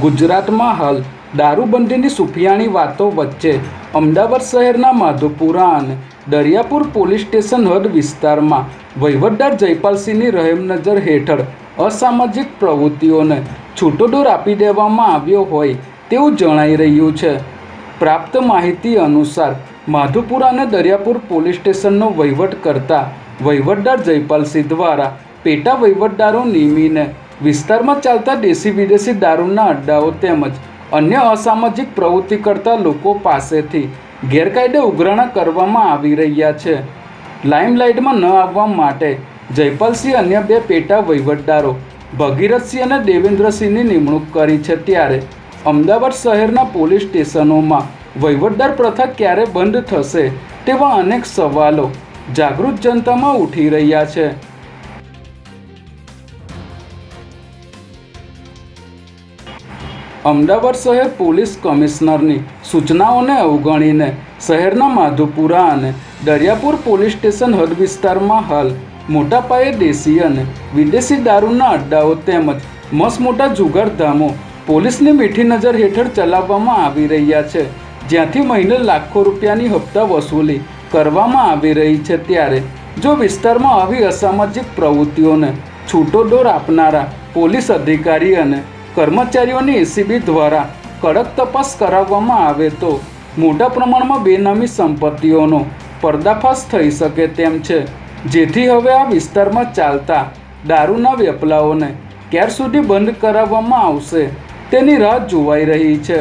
ગુજરાતમાં હાલ દારૂબંધીની સુફિયાણી વાતો વચ્ચે અમદાવાદ શહેરના માધુપુરા અને દરિયાપુર પોલીસ સ્ટેશન હદ વિસ્તારમાં વહીવટદાર જયપાલસિંહની રહેમનજર હેઠળ અસામાજિક પ્રવૃત્તિઓને છૂટોડોર આપી દેવામાં આવ્યો હોય તેવું જણાઈ રહ્યું છે. પ્રાપ્ત માહિતી અનુસાર માધુપુરા અને દરિયાપુર પોલીસ સ્ટેશનનો વહીવટ કરતા વહીવટદાર જયપાલસિંહ દ્વારા પેટા વહીવટદારો નિમીને વિસ્તારમાં ચાલતા દેશી વિદેશી દારૂના અડ્ડાઓ તેમજ અન્ય અસામાજિક પ્રવૃત્તિ કરતા લોકો પાસેથી ગેરકાયદે ઉઘરાણા કરવામાં આવી રહ્યા છે. લાઇમલાઇટમાં ન આવવા માટે જયપાલસિંહ અન્ય બે પેટા વહીવટદારો ભગીરથસિંહ અને દેવેન્દ્રસિંહની નિમણૂક કરી છે ત્યારે અમદાવાદ શહેરના પોલીસ સ્ટેશનોમાં વહીવટદાર પ્રથા ક્યારે બંધ થશે તેવા અનેક સવાલો જાગૃત જનતામાં ઉઠી રહ્યા છે. અમદાવાદ શહેર પોલીસ કમિશનરની સૂચનાઓને અવગણીને શહેરના માધુપુરા અને દરિયાપુર પોલીસ સ્ટેશન હદ વિસ્તારમાં હાલ મોટા પાયે દેશી અને વિદેશી દારૂના અડ્ડાઓ તેમજ મસ મોટા જુગારધામો પોલીસની મીઠી નજર હેઠળ ચલાવવામાં આવી રહ્યા છે. જ્યાંથી મહિને લાખો રૂપિયાની હપ્તા વસૂલી કરવામાં આવી રહી છે ત્યારે જો વિસ્તારમાં આવી અસામાજિક પ્રવૃત્તિઓને છૂટો દોર આપનારા પોલીસ અધિકારી અને કર્મચારીઓની એસીબી દ્વારા કડક તપાસ કરાવવામાં આવે તો મોટા પ્રમાણમાં બેનામી સંપત્તિઓનો પર્દાફાશ થઈ શકે તેમ છે. જેથી હવે આ વિસ્તારમાં ચાલતા દારૂના વેપલાઓને ક્યાર સુધી બંધ કરાવવામાં આવશે તેની રાહ જોવાઈ રહી છે.